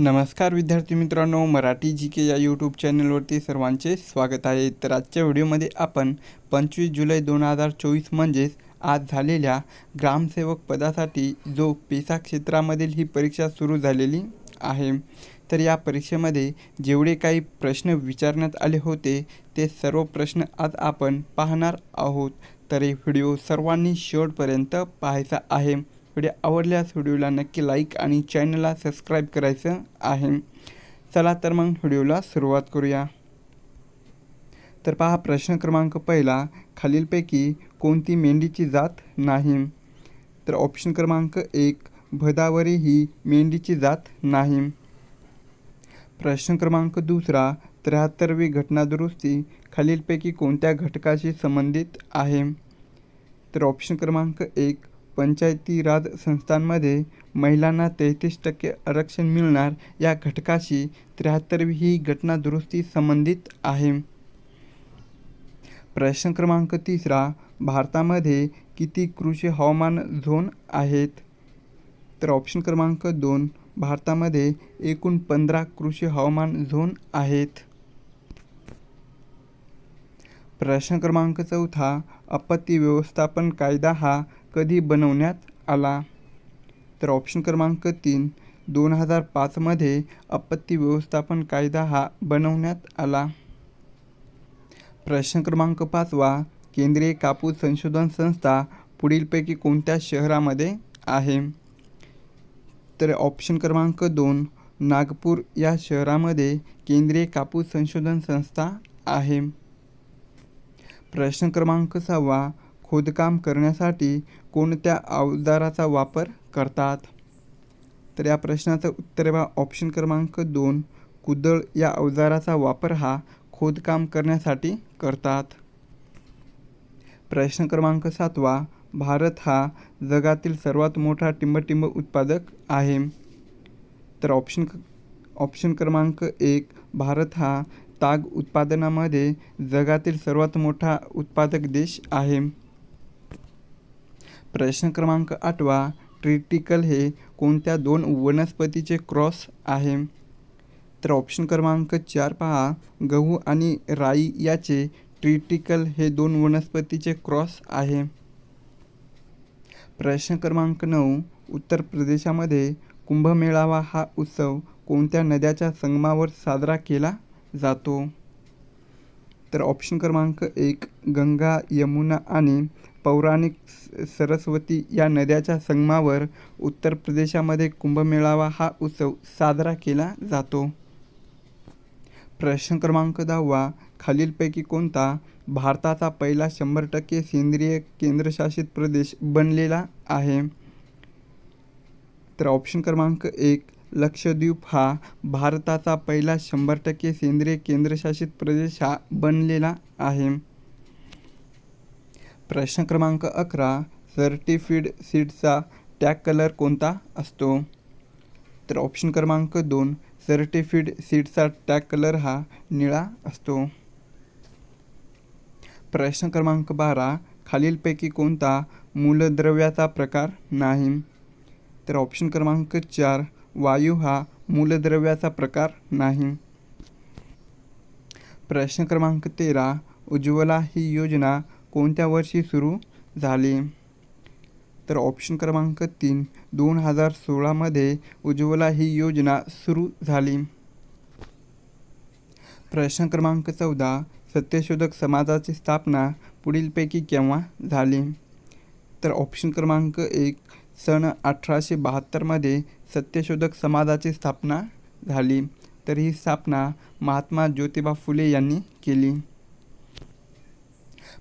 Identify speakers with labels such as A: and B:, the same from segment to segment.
A: नमस्कार विद्यार्थी मित्रांनो मराठी जी के या यूट्यूब चॅनलवरती सर्वांचे स्वागत आहे. तर आजच्या व्हिडिओमध्ये आपण पंचवीस जुलै दोन हजार चोवीस म्हणजेच आज झालेल्या ग्रामसेवक पदासाठी जो पेसा क्षेत्रामधील ही परीक्षा सुरू झालेली आहे तर या परीक्षेमध्ये जेवढे काही प्रश्न विचारण्यात आले होते ते सर्व प्रश्न आज आपण पाहणार आहोत. तर हे व्हिडिओ सर्वांनी शेवटपर्यंत पाहायचा आहे. व्हिडिओ आवडल्यास व्हिडिओला नक्की लाईक आणि चॅनलला सबस्क्राईब करायचं आहे. चला तर मग व्हिडिओला सुरुवात करूया. तर पहा प्रश्न क्रमांक पहिला खालीलपैकी कोणती मेंढीची जात नाही? तर ऑप्शन क्रमांक एक भदावरी ही मेंढीची जात नाही. प्रश्न क्रमांक दुसरा त्र्याहत्तरवी घटनादुरुस्ती खालीलपैकी कोणत्या घटकाशी संबंधित आहे? तर ऑप्शन क्रमांक एक पंचायती राज संस्थांमध्ये महिलांना तेहतीस टक्के आरक्षण मिळणार या घटकाशी त्र्याहत्तरवी ही घटना दुरुस्ती संबंधित आहे. प्रश्न क्रमांक तिसरा भारतामध्ये किती कृषी हवामान झोन आहेत? तर ऑप्शन क्रमांक दोन भारतामध्ये एकूण पंधरा कृषी हवामान झोन आहेत. प्रश्न क्रमांक चौथा आपत्ती व्यवस्थापन कायदा हा कधी बनवण्यात आला? तर ऑप्शन क्रमांक तीन दोन हजार पाचमध्ये आपत्ती व्यवस्थापन कायदा हा बनवण्यात आला. प्रश्न क्रमांक पाचवा केंद्रीय कापूस संशोधन संस्था पुढीलपैकी कोणत्या शहरामध्ये आहे? तर ऑप्शन क्रमांक दोन नागपूर या शहरामध्ये केंद्रीय कापूस संशोधन संस्था आहे. प्रश्न क्रमांक सहावा खोदकाम करण्यासाठी कोणत्या अवजाराचा वापर करतात? तर या प्रश्नाचं उत्तर बा ऑप्शन क्रमांक दोन. कुदळ या अवजाराचा वापर हा खोदकाम करण्यासाठी करतात. प्रश्न क्रमांक सातवा. भारत हा जगातील सर्वात मोठा टिंबटिंब उत्पादक आहे. तर ऑप्शन ऑप्शन क्रमांक एक. भारत हा ताग उत्पादनामध्ये जगातील सर्वात मोठा उत्पादक देश आहे. प्रश्न क्रमांक आठवा ट्रिटिकल हे कोणत्या दोन वनस्पतीचे क्रॉस आहे? तर ऑप्शन क्रमांक चार पहा गहू आणि राई याचे ट्रिटिकल हे दोन वनस्पतीचे क्रॉस आहे. प्रश्न क्रमांक नऊ उत्तर प्रदेशामध्ये कुंभमेळावा हा उत्सव कोणत्या नद्याच्या संगमावर साजरा केला जातो? तर ऑप्शन क्रमांक एक गंगा यमुना आणि पौराणिक सरस्वती या नद्याच्या संगमावर उत्तर प्रदेशामध्ये कुंभमेळावा हा उत्सव साजरा केला जातो. प्रश्न क्रमांक दहावा खालीलपैकी कोणता भारताचा पहिला शंभर टक्के सेंद्रिय केंद्रशासित प्रदेश बनलेला आहे? तर ऑप्शन क्रमांक एक लक्षद्वीप हा भारताचा पहिला शंभर टक्के सेंद्रिय केंद्रशासित प्रदेश हा बनलेला आहे. प्रश्न क्रमांक अकरा सर्टिफिड सीडचा टॅग कलर कोणता असतो? तर ऑप्शन क्रमांक दोन सर्टिफिड सीडचा टॅग कलर हा निळा असतो. प्रश्न क्रमांक बारा खालीलपैकी कोणता मूलद्रव्याचा प्रकार नाही? तर ऑप्शन क्रमांक चार वायू हा मूलद्रव्याचा प्रकार नाही. प्रश्न क्रमांक तेरा उज्ज्वला ही योजना कोणत्या वर्षी सुरू झाली? तर ऑप्शन क्रमांक तीन दोन हजार सोळामध्ये उज्ज्वला ही योजना सुरू झाली. प्रश्न क्रमांक चौदा सत्यशोधक समाजाची स्थापना पुढीलपैकी केव्हा झाली? तर ऑप्शन क्रमांक एक सन अठराशे बहात्तरमध्ये सत्यशोधक समाजाची स्थापना झाली. तर ही स्थापना महात्मा ज्योतिबा फुले यांनी केली.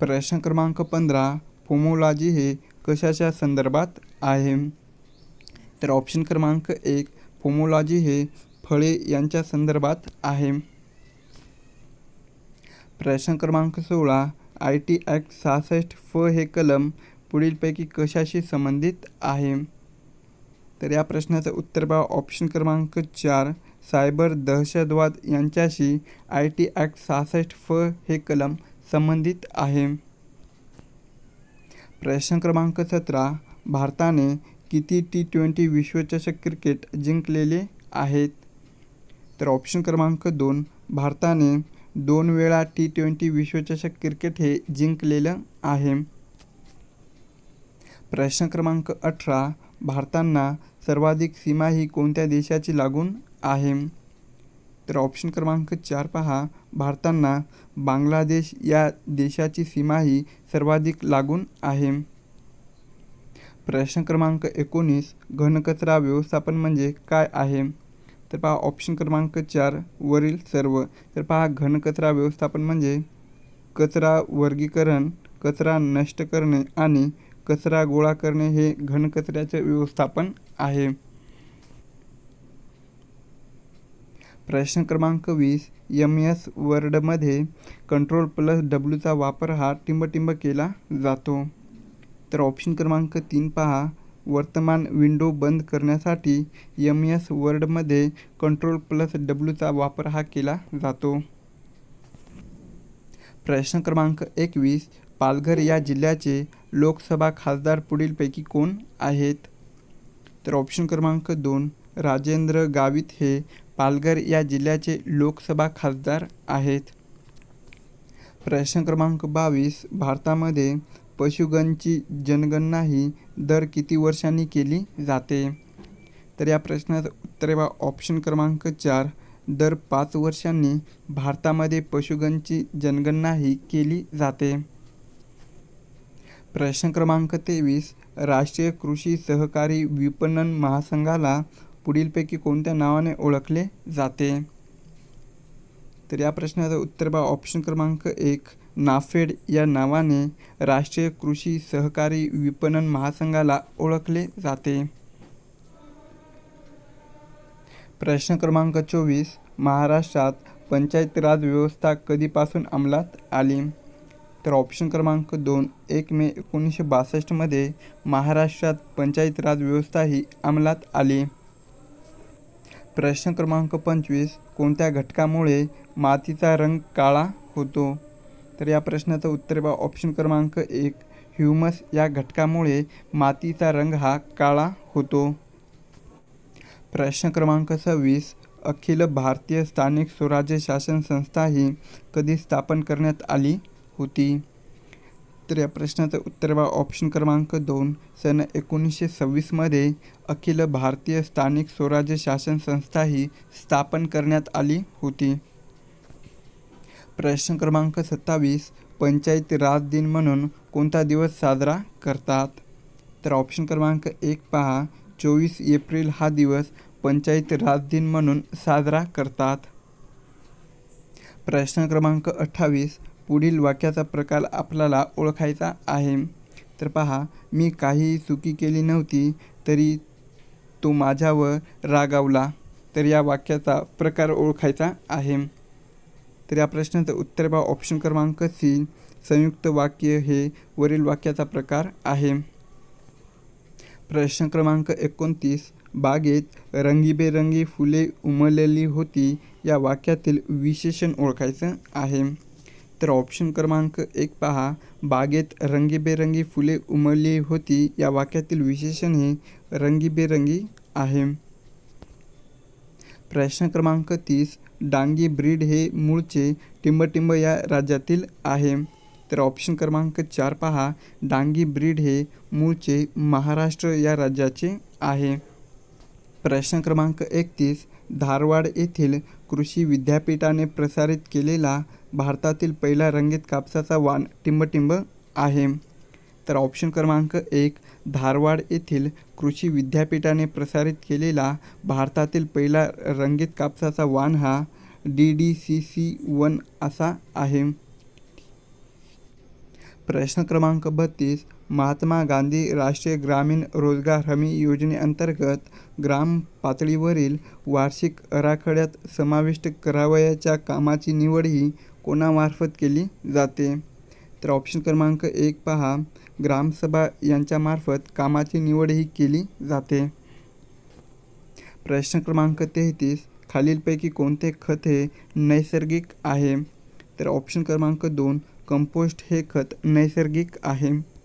A: प्रश्न क्रमांक पंधरा फोमोलॉजी हे कशाच्या संदर्भात आहे? तर ऑप्शन क्रमांक एक फोमोलॉजी हे फळे यांच्या संदर्भात आहे. प्रश्न क्रमांक सोळा आय टी ॲक्ट सहासष्ट फ हे कलम पुढीलपैकी कशाशी संबंधित आहे? तर या प्रश्नाचं उत्तर बा ऑप्शन क्रमांक चार सायबर दहशतवाद यांच्याशी आय टी ॲक्ट सहासष्ट फ हे कलम संबंधित आहे. प्रश्न क्रमांक सतरा. भारताने किती टी ट्वेंटी विश्वचषक क्रिकेट जिंकलेले आहेत? तर ऑप्शन क्रमांक दोन. भारताने दोन वेळा टी ट्वेंटी विश्वचषक क्रिकेट हे जिंकलेलं आहे. प्रश्न क्रमांक अठरा. भारतांना सर्वाधिक सीमा ही कोणत्या देशाची लागून आहे? तर ऑप्शन क्रमांक चार पहा. भारतांना बांगलादेश या देशाची सीमा ही सर्वाधिक लागून आहे. प्रश्न क्रमांक एकोणीस घनकचरा व्यवस्थापन म्हणजे काय आहे? तर पहा ऑप्शन क्रमांक चार वरील सर्व. तर पहा घनकचरा व्यवस्थापन म्हणजे कचरा वर्गीकरण कचरा नष्ट करणे आणि कचरा गोळा करणे हे घनकचऱ्याचे व्यवस्थापन आहे. प्रश्न क्रमांक वीस यम एस वर्डमध्ये कंट्रोल प्लस डब्ल्यूचा वापर हा टिंबटिंब केला जातो. तर ऑप्शन क्रमांक तीन पहा. वर्तमान विंडो बंद करण्यासाठी यम एस वर्डमध्ये कंट्रोल प्लस डब्ल्यूचा वापर हा केला जातो. प्रश्न क्रमांक एकवीस पालघर या जिल्ह्याचे लोकसभा खासदार पुढीलपैकी कोण आहेत? तर ऑप्शन क्रमांक दोन राजेंद्र गावित हे पालघर या जिल्ह्याचे लोकसभा खासदार आहेत. प्रश्न क्रमांक बावीस भारतामध्ये पशुगणची जनगणना ही दर किती वर्षांनी केली जाते? तर या प्रश्नाचं उत्तर बा ऑप्शन क्रमांक चार. दर पाच वर्षांनी भारतामध्ये पशुगणची जनगणना ही केली जाते. प्रश्न क्रमांक तेवीस. राष्ट्रीय कृषी सहकारी विपणन महासंघाला पुढीलपैकी कोणत्या नावाने ओळखले जाते? तर या प्रश्नाचं उत्तर बा ऑप्शन क्रमांक एक नाफेड या नावाने राष्ट्रीय कृषी सहकारी विपणन महासंघाला ओळखले जाते. प्रश्न क्रमांक चोवीस महाराष्ट्रात पंचायत राज व्यवस्था कधीपासून अंमलात आली? तर ऑप्शन क्रमांक दोन एक मे एकोणीसशे बासष्टमध्ये महाराष्ट्रात पंचायत राज व्यवस्था ही अंमलात आली. प्रश्न क्रमांक पंचवीस. कोणत्या घटकामुळे मातीचा रंग काळा होतो? तर या प्रश्नाचं उत्तर बा ऑप्शन क्रमांक एक. ह्युमस या घटकामुळे मातीचा रंग हा काळा होतो. प्रश्न क्रमांक सव्वीस. अखिल भारतीय स्थानिक स्वराज्य शासन संस्था ही कधी स्थापन करण्यात आली होती? तर या प्रश्नाचं उत्तर बा ऑप्शन क्रमांक दोन. सन एकोणीसशे सव्वीसमध्ये अखिल भारतीय स्थानिक स्वराज्य शासन संस्था ही स्थापन करण्यात आली होती. प्रश्न क्रमांक सत्तावीस पंचायत राज दिन म्हणून कोणता दिवस साजरा करतात? तर ऑप्शन क्रमांक एक पहा. चोवीस एप्रिल हा दिवस पंचायत राज दिन म्हणून साजरा करतात. प्रश्न क्रमांक अठ्ठावीस पुढील वाक्याचा प्रकार आपल्याला ओळखायचा आहे. तर पहा मी काही चुकी केली नव्हती तरी तो माझ्यावर रागावला. तर या वाक्याचा प्रकार ओळखायचा आहे. तर या प्रश्नाचं उत्तर बा ऑप्शन क्रमांक सी संयुक्त वाक्य हे वरील वाक्याचा प्रकार आहे. प्रश्न क्रमांक एकोणतीस बागेत रंगीबेरंगी फुले उमललेली होती या वाक्यातील विशेषण ओळखायचं आहे. तर ऑप्शन क्रमांक एक पहा. बागेत रंगीबेरंगी फुले उमलली होती. या वाक्यातील विशेषण हे रंगीबेरंगी आहे. प्रश्न क्रमांक तीस. डांगी ब्रीड हे मूळचे टिंबटिंब या राज्यातील आहे. तर ऑप्शन क्रमांक चार पहा. डांगी ब्रीड हे मूळचे महाराष्ट्र या राज्याचे आहे. प्रश्न क्रमांक एकतीस. धारवाड येथील कृषी विद्यापीठाने प्रसारित केलेला भारतातील पहिला रंगीत कापसाचा वाण टिंबटिंब आहे. तर ऑप्शन क्रमांक एक धारवाड येथील कृषी विद्यापीठाने प्रसारित केलेला भारतातील पहिला रंगीत कापसाचा वाण हा D D C C one असा आहे. प्रश्न क्रमांक बत्तीस महात्मा गांधी राष्ट्रीय ग्रामीण रोजगार हमी योजनेअंतर्गत ग्राम पातळीवरील वार्षिक आराखड्यात समाविष्ट करावयाच्या कामाची निवड ही कोणामार्फत केली जाते? तर ऑप्शन क्रमांक एक पहा. ग्रामसभा यांच्यामार्फत कामाची निवड ही केली जाते. प्रश्न क्रमांक तेहतीस. खालीलपैकी कोणते खत हे नैसर्गिक आहे? तर ऑप्शन क्रमांक दोन. कंपोस्ट हे खत नैसर्गिक आहे.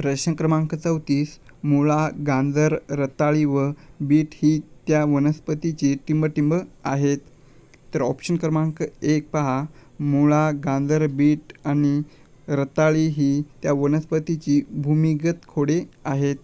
A: प्रश्न क्रमांक चौतीस मुळा गांजर रताळी व बीट ही त्या वनस्पतीची टिंबटिंब आहेत. तर ऑप्शन क्रमांक एक पहा. मुळा गांजर बीट आणि रताळी ही त्या वनस्पतीची भूमिगत खोडे आहेत.